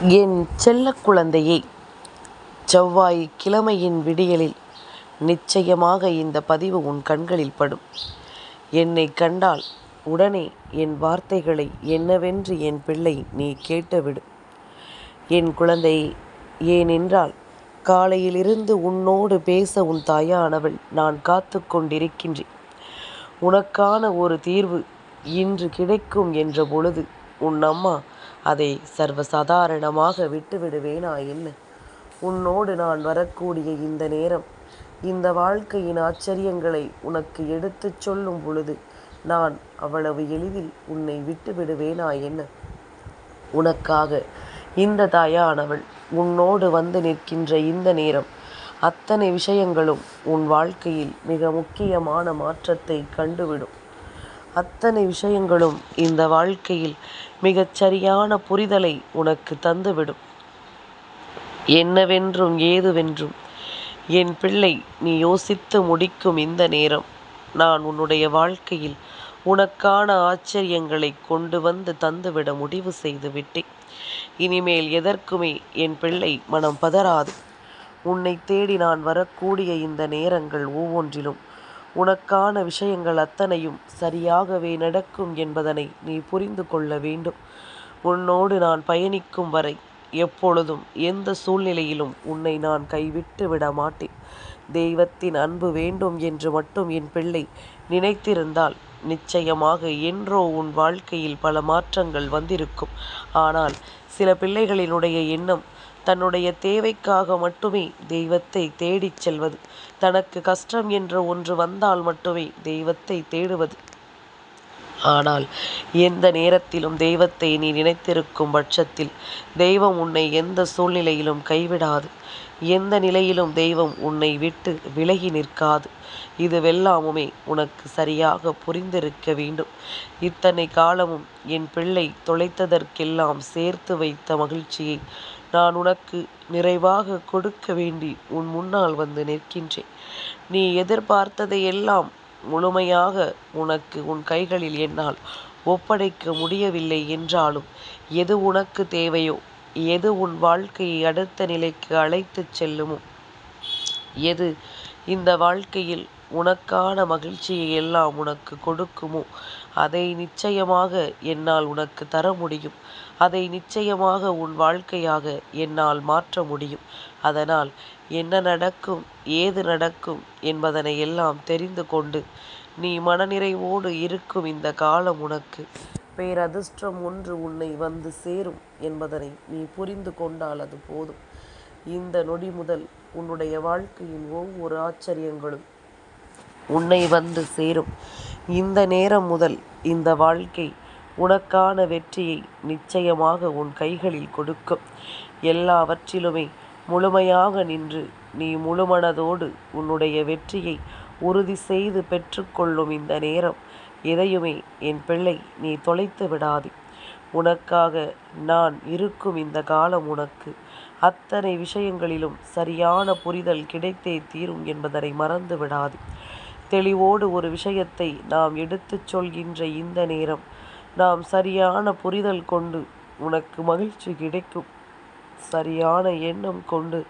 என் செல்ல குழந்தையே செவ்வாய் கிழமையின் விடியலில் நிச்சயமாக இந்த பதிவு உன் கண்களில் படும். என்னை கண்டால் உடனே என் வார்த்தைகளை என்னவென்று என் பிள்ளை நீ கேட்டுவிடு. என் குழந்தை ஏனென்றால் காலையிலிருந்து உன்னோடு பேச உன் தாயானவள் நான் காத்து கொண்டிருக்கின்றேன். உனக்கான ஒரு தீர்வு இன்று கிடைக்கும் என்ற பொழுது உன் அம்மா அதை சர்வசாதாரணமாக விட்டுவிடுவேனா என்ன உன்னோடு நான் வரக்கூடிய இந்த நேரம் இந்த வாழ்க்கையின் ஆச்சரியங்களை உனக்கு எடுத்துச் சொல்லும் பொழுது நான் அவ்வளவு எளிதில் உன்னை விட்டு விடுவேனா என்ன உனக்காக இந்த தாயானவள் உன்னோடு வந்து நிற்கின்ற இந்த நேரம் அத்தனை விஷயங்களும் உன் வாழ்க்கையில் மிக முக்கியமான மாற்றத்தை கண்டுவிடும். அத்தனை விஷயங்களும் இந்த வாழ்க்கையில் மிகச் சரியான புரிதலை உனக்கு தந்துவிடும். என்னவென்றும் ஏதுவென்றும் என் பிள்ளை நீ யோசித்து முடிக்கும் இந்த நேரம். நான் உன்னுடைய வாழ்க்கையில் உனக்கான ஆச்சரியங்களை கொண்டு வந்து தந்துவிட முடிவு செய்து விட்டேன். இனிமேல் எதற்குமே என் பிள்ளை மனம் பதறாது. உன்னை தேடி நான் வரக்கூடிய இந்த நேரங்கள் ஒவ்வொன்றிலும் உனக்கான விஷயங்கள் அத்தனையும் சரியாகவே நடக்கும் என்பதனை நீ புரிந்து கொள்ள வேண்டும். உன்னோடு நான் பயணிக்கும் வரை எப்பொழுதும் எந்த சூழ்நிலையிலும் உன்னை நான் கைவிட்டு விட மாட்டேன். தெய்வத்தின் அன்பு வேண்டும் என்று மட்டும் என் பிள்ளை நினைத்திருந்தால் நிச்சயமாக என்றோ உன் வாழ்க்கையில் பல மாற்றங்கள் வந்திருக்கும். ஆனால் சில பிள்ளைகளினுடைய எண்ணம் தன்னுடைய தேவைக்காக மட்டுமே தெய்வத்தை தேடிச் செல்வது. தனக்கு கஷ்டம் என்ற ஒன்று வந்தால் மட்டுமே தெய்வத்தை தேடுவது. ஆனால் எந்த நேரத்திலும் தெய்வத்தை நீ நினைத்திருக்கும் பட்சத்தில் தெய்வம் உன்னை எந்த சூழ்நிலையிலும் கைவிடாது. எந்த நிலையிலும் தெய்வம் உன்னை விட்டு விலகி நிற்காது. இதுவெல்லாமுமே உனக்கு சரியாக புரிந்திருக்க வேண்டும். இத்தனை காலமும் என் பிள்ளை தொலைத்ததற்கெல்லாம் சேர்த்து வைத்த மகிழ்ச்சியை நான் உனக்கு நிறைவாக கொடுக்க வேண்டி உன் முன்னால் வந்து நிற்கின்றேன். நீ எதிர்பார்த்ததை எல்லாம் முழுமையாக உனக்கு உன் கைகளில் என்னால் ஒப்படைக்க முடியவில்லை என்றாலும் எது உனக்கு தேவையோ எது உன் வாழ்க்கையை அடுத்த நிலைக்கு அழைத்துச் செல்லுமோ எது இந்த வாழ்க்கையில் உனக்கான மகிழ்ச்சியை எல்லாம் உனக்கு கொடுக்குமோ அதை நிச்சயமாக என்னால் உனக்கு தர முடியும். அதை நிச்சயமாக உன் வாழ்க்கையாக என்னால் மாற்ற முடியும். அதனால் என்ன நடக்கும் ஏது நடக்கும் என்பதனை எல்லாம் தெரிந்து கொண்டு நீ மனநிறைவோடு இருக்கும் இந்த காலம் உனக்கு பேரதிர்ஷ்டம் ஒன்று உன்னை வந்து சேரும் என்பதனை நீ புரிந்து கொண்டால் அது போதும். இந்த நொடி முதல் உன்னுடைய வாழ்க்கையின் ஒவ்வொரு ஆச்சரியங்களும் உன்னை வந்து சேரும். இந்த நேரம் முதல் இந்த வாழ்க்கை உனக்கான வெற்றியை நிச்சயமாக உன் கைகளில் கொடுக்கும். எல்லாவற்றிலுமே முழுமையாக நின்று நீ முழுமனதோடு உன்னுடைய வெற்றியை உறுதி செய்து பெற்றுக்கொள்ளும் இந்த நேரம் எதையுமே என் பிள்ளை நீ தொலைத்து விடாதே. உனக்காக நான் இருக்கும் இந்த காலம் உனக்கு அத்தனை விஷயங்களிலும் சரியான புரிதல் கிடைத்தே தீரும் என்பதனை மறந்து விடாது. தெளிவோடு ஒரு விஷயத்தை நாம் எடுத்துச் சொல்கின்ற இந்த நேரம் நாம் சரியான புரிதல் கொண்டு உனக்கு மகிழ்ச்சி கிடைக்கும். சரியான எண்ணம் கொண்டு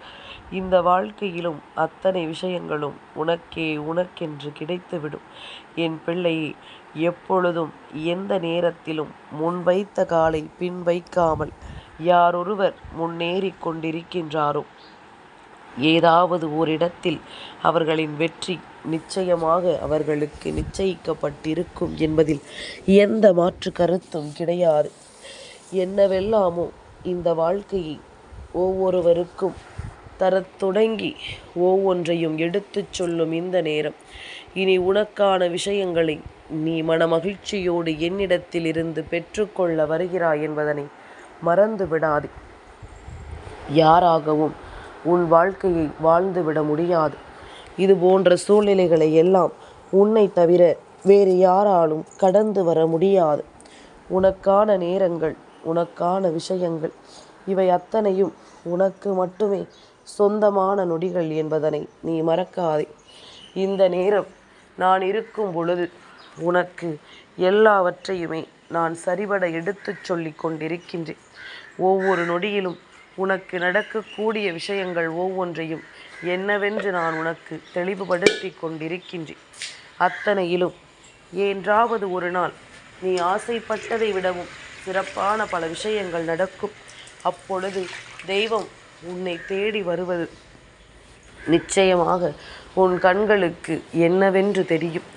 இந்த வாழ்க்கையிலும் அத்தனை விஷயங்களும் உனக்கே உனக்கென்று கிடைத்துவிடும். என் பிள்ளையே எப்பொழுதும் எந்த நேரத்திலும் முன் வைத்த காலை பின் வைக்காமல் யாரொருவர் முன்னேறி கொண்டிருக்கின்றாரோ? ஏதாவது ஓரிடத்தில் அவர்களின் வெற்றி நிச்சயமாக அவர்களுக்கு நிச்சயிக்கப்பட்டிருக்கும் என்பதில் எந்த மாற்று கருத்தும் கிடையாது. என்னவெல்லாமோ இந்த வாழ்க்கையை ஒவ்வொருவருக்கும் தரத் தொடங்கி ஒவ்வொன்றையும் எடுத்துச் சொல்லும் இந்த நேரம். இனி உனக்கான விஷயங்களை நீ மனமகிழ்ச்சியோடு என்னிடத்தில் இருந்து பெற்றுக்கொள்ள வருகிறாய் என்பதனை மறந்து விடாதே. யாராகவும் உன் வாழ்க்கையை வாழ்ந்துவிட முடியாது. இது போன்ற சூழ்நிலைகளை எல்லாம் உன்னை தவிர வேறு யாராலும் கடந்து வர முடியாது. உனக்கான நேரங்கள் உனக்கான விஷயங்கள் இவை அத்தனையும் உனக்கு மட்டுமே சொந்தமான நொடிகள் என்பதனை நீ மறக்காதே. இந்த நேரம் நான் இருக்கும் பொழுது உனக்கு எல்லாவற்றையுமே நான் சரிபட எடுத்துச் சொல்லிக் கொண்டிருக்கின்றேன். ஒவ்வொரு நொடியிலும் உனக்கு நடக்கக்கூடிய விஷயங்கள் ஒவ்வொன்றையும் என்னவென்று நான் உனக்கு தெளிவுபடுத்தி கொண்டிருக்கின்றேன். அத்தனையிலும் என்றாவது ஒரு நாள் நீ ஆசைப்பட்டதை விடவும் சிறப்பான பல விஷயங்கள் நடக்கும். அப்பொழுது தெய்வம் உன்னை தேடி வருவது நிச்சயமாக உன் கண்களுக்கு என்னவென்று தெரியும்.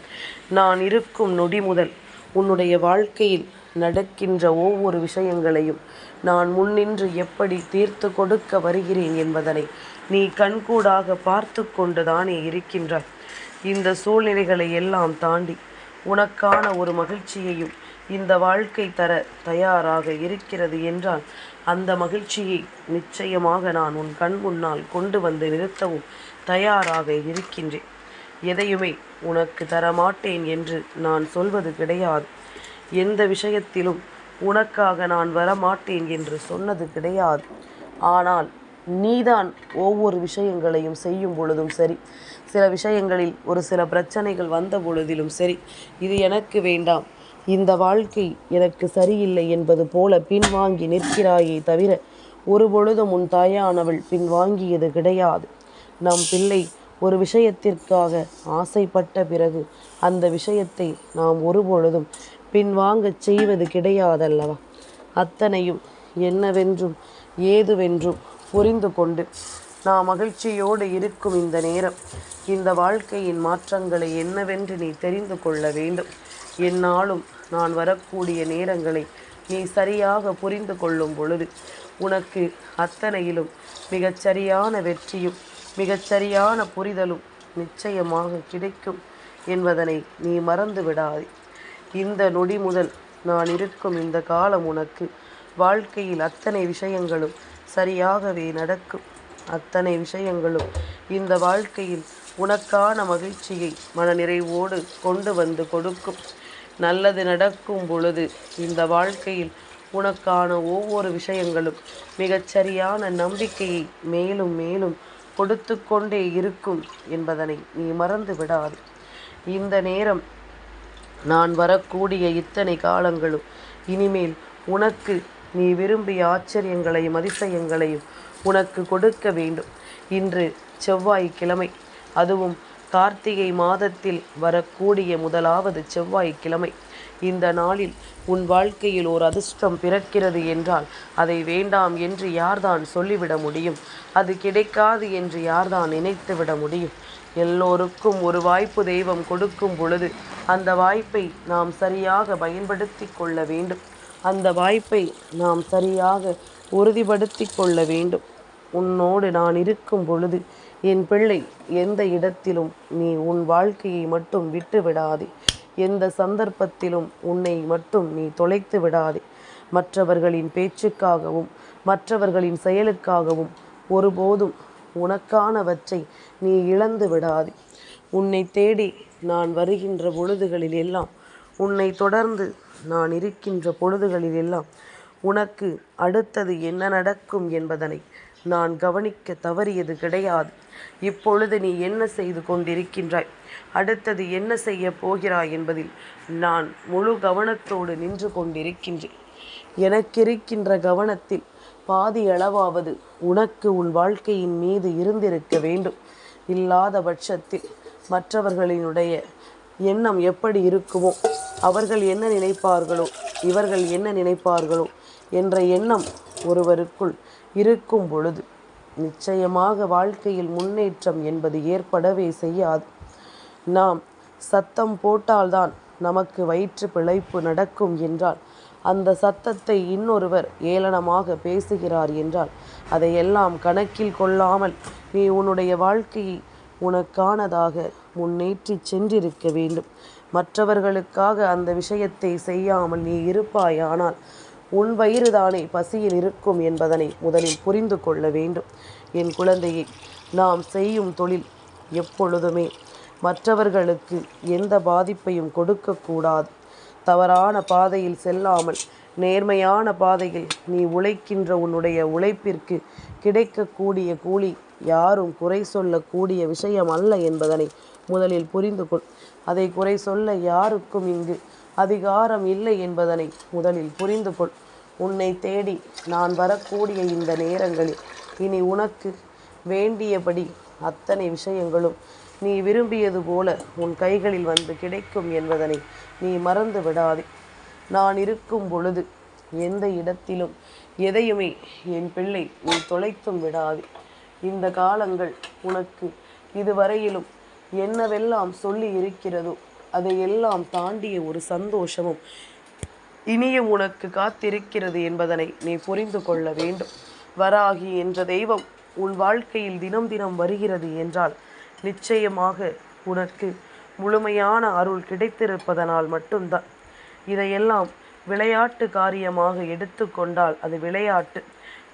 நான் இருக்கும் நொடி முதல் உன்னுடைய வாழ்க்கையில் நடக்கின்ற ஒவ்வொரு விஷயங்களையும் நான் முன்னின்று எப்படி தீர்த்து கொடுக்க வருகிறேன் என்பதனை நீ கண்கூடாக பார்த்து கொண்டுதானே இருக்கின்றாய். இந்த சூழ்நிலைகளை எல்லாம் தாண்டி உனக்கான ஒரு மகிழ்ச்சியையும் இந்த வாழ்க்கை தர தயாராக இருக்கிறது என்றால் அந்த மகிழ்ச்சியை நிச்சயமாக நான் உன் கண் முன்னால் கொண்டு வந்து நிறுத்தவும் தயாராக இருக்கின்றேன். எதையுமே உனக்கு தரமாட்டேன் என்று நான் சொல்வது கிடையாது. எந்த விஷயத்திலும் உனக்காக நான் வரமாட்டேன் என்று சொன்னது கிடையாது. ஆனால் நீதான் ஒவ்வொரு விஷயங்களையும் செய்யும் பொழுதும் சரி. சில விஷயங்களில் ஒரு சில பிரச்சனைகள் வந்த பொழுதிலும் சரி. இது எனக்கு வேண்டாம். இந்த வாழ்க்கை எனக்கு சரியில்லை என்பது போல பின்வாங்கி நிற்கிறாயே தவிர ஒரு பொழுதும் உன் தாயானவள் பின்வாங்கியது கிடையாது. நம் பிள்ளை ஒரு விஷயத்திற்காக ஆசைப்பட்ட பிறகு அந்த விஷயத்தை நாம் ஒருபொழுதும் பின்வாங்கச் செய்வது கிடையாதல்லவா? அத்தனையும் என்னவென்றும் ஏதுவென்றும் புரிந்து கொண்டு நான் மகிழ்ச்சியோடு இருக்கும் இந்த நேரம் இந்த வாழ்க்கையின் மாற்றங்களை என்னவென்று நீ தெரிந்து கொள்ள வேண்டும். என்னாலும் நான் வரக்கூடிய நேரங்களை நீ சரியாக புரிந்து கொள்ளும் பொழுது உனக்கு அத்தனையிலும் மிகச்சரியான வெற்றியும் மிகச்சரியான புரிதலும் நிச்சயமாக கிடைக்கும் என்பதனை நீ மறந்து விடாதே இந்த நொடி முதல் நான் இருக்கும் இந்த காலம் உனக்கு. வாழ்க்கையில் அத்தனை விஷயங்களும் சரியாகவே நடக்கும். அத்தனை விஷயங்களும் இந்த வாழ்க்கையில் உனக்கான மகிழ்ச்சியை மனநிறைவோடு கொண்டு வந்து கொடுக்கும். நல்லது நடக்கும் பொழுது இந்த வாழ்க்கையில் உனக்கான ஒவ்வொரு விஷயங்களும் மிகச்சரியான நம்பிக்கையை மேலும் மேலும் கொடுத்து கொண்டே இருக்கும் என்பதனை நீ மறந்து விடாது இந்த நேரம் நான் வரக்கூடிய இத்தனை காலங்களும். இனிமேல் உனக்கு நீ விரும்பிய ஆச்சரியங்களையும் அதிசயங்களையும் உனக்கு கொடுக்க வேண்டும். இன்று செவ்வாய்க்கிழமை. அதுவும் கார்த்திகை மாதத்தில் வரக்கூடிய முதலாவது செவ்வாய்க்கிழமை. இந்த நாளில் உன் வாழ்க்கையில் ஒரு அதிர்ஷ்டம் பிறக்கிறது என்றால் அதை வேண்டாம் என்று யார்தான் சொல்லிவிட முடியும்? அது கிடைக்காது என்று யார்தான் நினைத்து விட முடியும்? எல்லோருக்கும் ஒரு வாய்ப்பு தெய்வம் கொடுக்கும் பொழுது அந்த வாய்ப்பை நாம் சரியாக பயன்படுத்தி கொள்ள வேண்டும். அந்த வாய்ப்பை நாம் சரியாக உறுதிப்படுத்தி கொள்ள வேண்டும். உன்னோடு நான் இருக்கும் பொழுது என் பிள்ளை எந்த இடத்திலும் நீ உன் வாழ்க்கையை மட்டும் விட்டு விடாதே. எந்த சந்தர்ப்பத்திலும் உன்னை மட்டும் நீ தொலைத்து விடாதே. மற்றவர்களின் பேச்சுக்காகவும் மற்றவர்களின் செயலுக்காகவும் ஒருபோதும் உனக்கானவற்றை நீ இழந்து விடாது. உன்னை தேடி நான் வருகின்ற பொழுதுகளில் எல்லாம் உன்னை தொடர்ந்து நான் இருக்கின்ற பொழுதுகளில் எல்லாம் உனக்கு அடுத்தது என்ன நடக்கும் என்பதனை நான் கவனிக்க தவறியது கிடையாது. இப்பொழுது நீ என்ன செய்து கொண்டிருக்கின்றாய்? அடுத்தது என்ன செய்ய போகிறாய் என்பதில் நான் முழு கவனத்தோடு நின்று கொண்டிருக்கின்றேன். எனக்கிருக்கின்ற கவனத்தில் பாதி அளவாவது உனக்கு உன் வாழ்க்கையின் மீது இருந்திருக்க வேண்டும். இல்லாத பட்சத்தில் மற்றவர்களினுடைய எண்ணம் எப்படி இருக்குமோ அவர்கள் என்ன நினைப்பார்களோ இவர்கள் என்ன நினைப்பார்களோ என்ற எண்ணம் ஒருவருக்குள் இருக்கும் பொழுது நிச்சயமாக வாழ்க்கையில் முன்னேற்றம் என்பது ஏற்படவே செய்யாது. நாம் சத்தம் போட்டால்தான் நமக்கு வயிற்று பிழைப்பு நடக்கும் என்றால் அந்த சத்தத்தை இன்னொருவர் ஏளனமாக பேசுகிறார் என்றால் அதையெல்லாம் கணக்கில் கொள்ளாமல் நீ உன்னுடைய வாழ்க்கையை உனக்கானதாக முன்னேற்றி சென்றிருக்க வேண்டும். மற்றவர்களுக்காக அந்த விஷயத்தை செய்யாமல் நீ இருப்பாயானால் உன் வயிறுதானே பசியில் இருக்கும் என்பதனை முதலில் புரிந்து கொள்ள வேண்டும். என் குழந்தையை நாம் செய்யும் தொழில் எப்பொழுதுமே மற்றவர்களுக்கு எந்த பாதிப்பையும் கொடுக்கக்கூடாது. தவறான பாதையில் செல்லாமல் நேர்மையான பாதையில் நீ உழைக்கின்ற உன்னுடைய உழைப்பிற்கு கிடைக்கக்கூடிய கூலி யாரும் குறை சொல்லக்கூடிய விஷயம் அல்ல என்பதனை முதலில் புரிந்து கொள். அதை குறை சொல்ல யாருக்கும் இங்கு அதிகாரம் இல்லை என்பதனை முதலில் புரிந்து கொள். உன்னை தேடி நான் வரக்கூடிய இந்த நேரங்களில் இனி உனக்கு வேண்டியபடி அத்தனை விஷயங்களும் நீ விரும்பியது போல உன் கைகளில் வந்து கிடைக்கும் என்பதனை நீ மறந்து விடாதே. நான் இருக்கும் பொழுது எந்த இடத்திலும் எதையுமே என் பிள்ளை நீ தொலைத்தும் விடாதே. இந்த காலங்கள் உனக்கு இதுவரையிலும் என்னவெல்லாம் சொல்லி இருக்கிறதோ அதையெல்லாம் தாண்டிய ஒரு சந்தோஷமும் இனியும் உனக்கு காத்திருக்கிறது என்பதனை நீ புரிந்து கொள்ள வேண்டும். வராகி என்ற தெய்வம் உன் வாழ்க்கையில் தினம் தினம் வருகிறது என்றால் நிச்சயமாக உனக்கு முழுமையான அருள் கிடைத்திருப்பதனால் மட்டும்தான். இதையெல்லாம் விளையாட்டு காரியமாக எடுத்துக்கொண்டால் அது விளையாட்டு.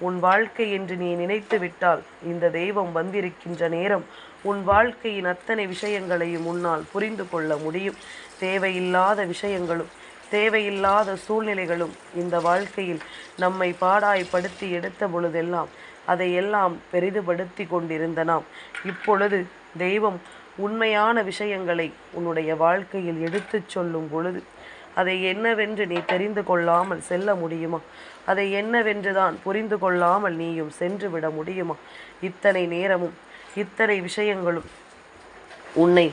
உன் வாழ்க்கை என்று நீ நினைத்து விட்டால் இந்த தெய்வம் வந்திருக்கின்ற நேரம் உன் வாழ்க்கையின் அத்தனை விஷயங்களையும் உன்னால் புரிந்து கொள்ள முடியும். தேவையில்லாத விஷயங்களும் தேவையில்லாத சூழ்நிலைகளும் இந்த வாழ்க்கையில் நம்மை பாடாய்ப்படுத்தி எடுத்த பொழுதெல்லாம் அதையெல்லாம் பெரிதுபடுத்தி கொண்டிருந்த நாம் இப்பொழுது தெய்வம் உண்மையான விஷயங்களை உன்னுடைய வாழ்க்கையில் எடுத்துச் சொல்லும் பொழுது அதை என்னவென்று நீ தெரிந்து கொள்ளாமல் செல்ல முடியுமா? அதை என்னவென்று தான் புரிந்து கொள்ளாமல் நீயும் சென்று விட முடியுமா? இத்தனை நேரமும் இத்தனை விஷயங்களும் உன்னை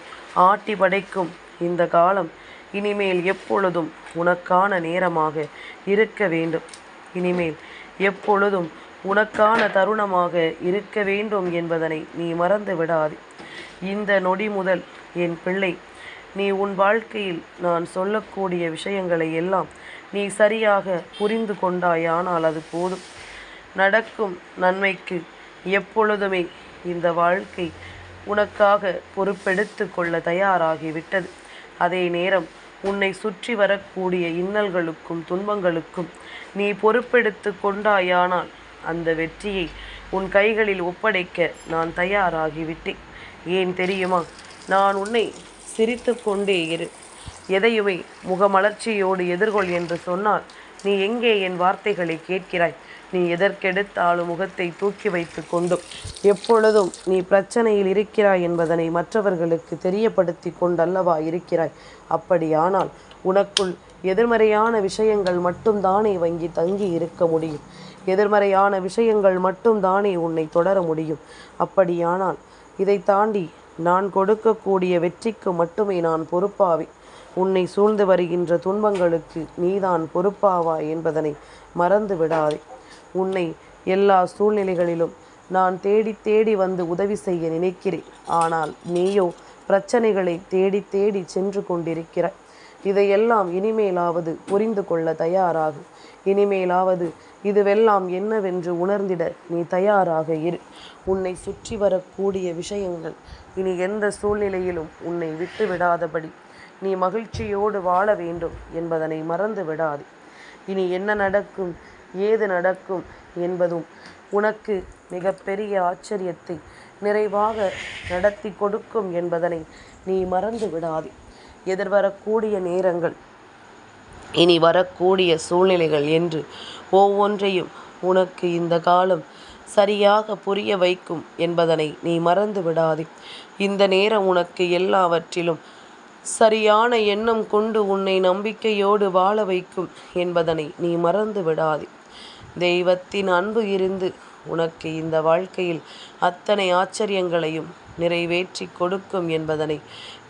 ஆட்டி படைக்கும் இந்த காலம் இனிமேல் எப்பொழுதும் உனக்கான நேரமாக இருக்க வேண்டும். இனிமேல் எப்பொழுதும் உனக்கான தருணமாக இருக்க வேண்டும் என்பதனை நீ மறந்து விடாது. இந்த நொடி முதல் என் பிள்ளை நீ உன் வாழ்க்கையில் நான் சொல்லக்கூடிய விஷயங்களை எல்லாம் நீ சரியாக புரிந்து கொண்டாயானால் அது போதும். நடக்கும் நன்மைக்கு எப்பொழுதுமே இந்த வாழ்க்கை உனக்காக பொறுப்பெடுத்து கொள்ள தயாராகிவிட்டது. அதே நேரம் உன்னை சுற்றி வரக்கூடிய இன்னல்களுக்கும் துன்பங்களுக்கும் நீ பொறுப்பெடுத்து கொண்டாயானால் அந்த வெற்றியை உன் கைகளில் ஒப்படைக்க நான் தயாராகிவிட்டேன். ஏன் தெரியுமா? நான் உன்னை சிரித்து கொண்டே இரு. எதையுமே முகமலர்ச்சியோடு எதிர்கொள் என்று சொன்னால் நீ எங்கே என் வார்த்தைகளை கேட்கிறாய்? நீ எதற்கெடுத்தாலும் முகத்தை தூக்கி வைத்து கொண்டும் எப்பொழுதும் நீ பிரச்சனையில் இருக்கிறாய் என்பதனை மற்றவர்களுக்கு தெரியப்படுத்தி கொண்டல்லவா இருக்கிறாய்? அப்படியானால் உனக்குள் எதிர்மறையான விஷயங்கள் மட்டும்தானே வங்கி தங்கி இருக்க முடியும். எதிர்மறையான விஷயங்கள் மட்டும்தானே உன்னை தொடர முடியும். அப்படியானால் இதை தாண்டி நான் கொடுக்கக்கூடிய வெற்றிக்கு மட்டுமே நான் பொறுப்பாவேன். உன்னை சூழ்ந்து வருகின்ற துன்பங்களுக்கு நீதான் பொறுப்பாவா என்பதனை மறந்து விடாதே. உன்னை எல்லா சூழ்நிலைகளிலும் நான் தேடி தேடி வந்து உதவி செய்ய நினைக்கிறேன். ஆனால் நீயோ பிரச்சனைகளை தேடி தேடி சென்று கொண்டிருக்கிறாய். இதையெல்லாம் இனிமேலாவது புரிந்து கொள்ள தயாராகும் இனிமேலாவது இதுவெல்லாம் என்னவென்று உணர்ந்திட நீ தயாராக இரு. உன்னை சுற்றி வரக்கூடிய விஷயங்கள் இனி எந்த சூழ்நிலையிலும் உன்னை விட்டு விடாதபடி. நீ மகிழ்ச்சியோடு வாழ வேண்டும் என்பதனை மறந்து விடாது. இனி என்ன நடக்கும் ஏது நடக்கும் என்பதும் உனக்கு மிகப்பெரிய ஆச்சரியத்தை நிறைவாக நடத்தி கொடுக்கும் என்பதனை நீ மறந்து விடாதே. எதிர்வரக்கூடிய நேரங்கள். இனி வரக்கூடிய சூழ்நிலைகள் என்று ஒவ்வொன்றையும் உனக்கு இந்த காலம் சரியாக புரிய வைக்கும் என்பதனை நீ மறந்து விடாதே. இந்த நேரம் உனக்கு எல்லாவற்றிலும் சரியான எண்ணம் கொண்டு உன்னை நம்பிக்கையோடு வாழ வைக்கும் என்பதனை நீ மறந்து விடாதே. தெய்வத்தின் அன்பு இருந்து உனக்கு இந்த வாழ்க்கையில் அத்தனை ஆச்சரியங்களையும் நிறைவேற்றி கொடுக்கும் என்பதனை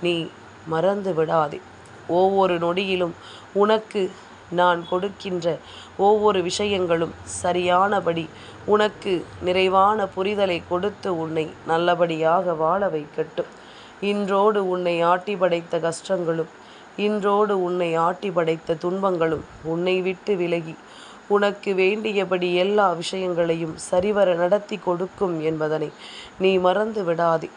நீ மறந்து விடாதே. ஒவ்வொரு நொடியிலும் உனக்கு நான் கொடுக்கின்ற ஒவ்வொரு விஷயங்களும் சரியானபடி உனக்கு நிறைவான புரிதலை கொடுத்து உன்னை நல்லபடியாக வாழ வைக்கட்டும். இன்றோடு உன்னை ஆட்டி படைத்த கஷ்டங்களும் இன்றோடு உன்னை ஆட்டி படைத்த துன்பங்களும் உன்னை விட்டு விலகி உனக்கு வேண்டியபடி எல்லா விஷயங்களையும் சரிவர நடத்தி கொடுக்கும் என்பதனை நீ மறந்து விடாதே.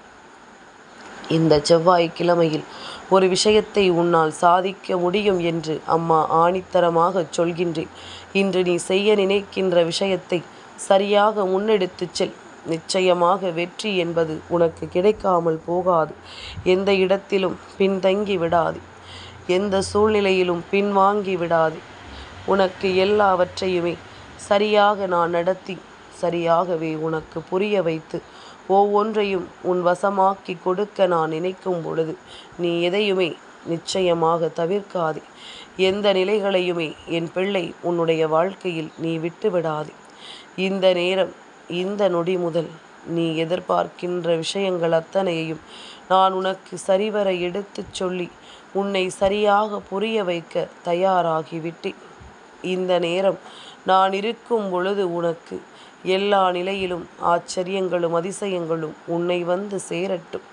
இந்த செவ்வாய் கிழமையில் ஒரு விஷயத்தை உன்னால் சாதிக்க முடியும் என்று அம்மா ஆணித்தரமாக சொல்கின்றேன். இன்று நீ செய்ய நினைக்கின்ற விஷயத்தை சரியாக முன்னெடுத்துச் செல். நிச்சயமாக வெற்றி என்பது உனக்கு கிடைக்காமல் போகாது. எந்த இடத்திலும் பின்தங்கி விடாது. எந்த சூழ்நிலையிலும் பின்வாங்கி விடாது. உனக்கு எல்லாவற்றையுமே சரியாக நான் நடத்தி சரியாகவே உனக்கு புரிய வைத்து ஒவ்வொன்றையும் உன் வசமாக்கி கொடுக்க நான் நினைக்கும் பொழுது நீ எதையுமே நிச்சயமாக தவிர்க்காதே. எந்த நிலைகளையுமே என் பிள்ளை உன்னுடைய வாழ்க்கையில் நீ விட்டுவிடாதே. இந்த நேரம் இந்த நொடி முதல் நீ எதிர்பார்க்கின்ற விஷயங்கள் அத்தனையையும் நான் உனக்கு சரிவர எடுத்துச் சொல்லி உன்னை சரியாக புரிய வைக்க தயாராகிவிட்டேன். இந்த நேரம் நான் இருக்கும் பொழுது உனக்கு எல்லா நிலையிலும் ஆச்சரியங்களும் அதிசயங்களும் உன்னை வந்து சேரட்டும்.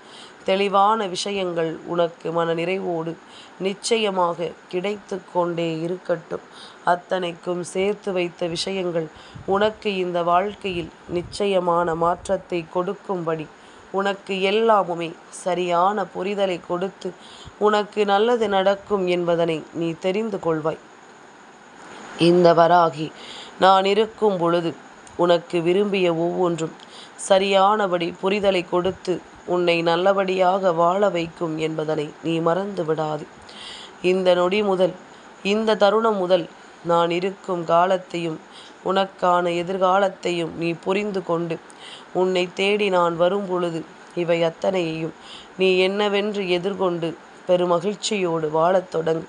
தெளிவான விஷயங்கள் உனக்கு மன நிறைவோடு நிச்சயமாக கிடைத்து கொண்டே இருக்கட்டும். அத்தனைக்கும் சேர்த்து வைத்த விஷயங்கள் உனக்கு இந்த வாழ்க்கையில் நிச்சயமான மாற்றத்தை கொடுக்கும்படி உனக்கு எல்லாமுமே சரியான புரிதலை கொடுத்து உனக்கு நல்லது நடக்கும் என்பதனை நீ தெரிந்து கொள்வாய். இந்த வராகி நான் இருக்கும் பொழுது உனக்கு விரும்பிய ஒவ்வொன்றும் சரியானபடி புரிதலை கொடுத்து உன்னை நல்லபடியாக வாழ வைக்கும் என்பதனை நீ மறந்து விடாது. இந்த நொடி முதல் இந்த தருணம் முதல் நான் இருக்கும் காலத்தையும் உனக்கான எதிர்காலத்தையும் நீ புரிந்து கொண்டு உன்னை தேடி நான் வரும் பொழுது இவை அத்தனையையும் நீ என்னவென்று எதிர்கொண்டு பெருமகிழ்ச்சியோடு வாழத் தொடங்கு.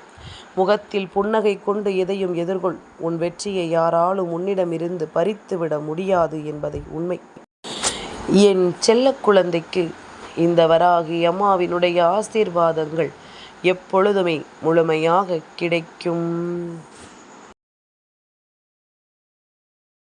முகத்தில் புன்னகை கொண்டு எதையும் எதிர்கொள். உன் வெற்றியை யாராலும் உன்னிடமிருந்து பறித்துவிட முடியாது என்பதை உண்மை. என் செல்ல குழந்தைக்கு இந்த வராகி அம்மாவினுடைய ஆசீர்வாதங்கள் எப்பொழுதுமே முழுமையாக கிடைக்கும்.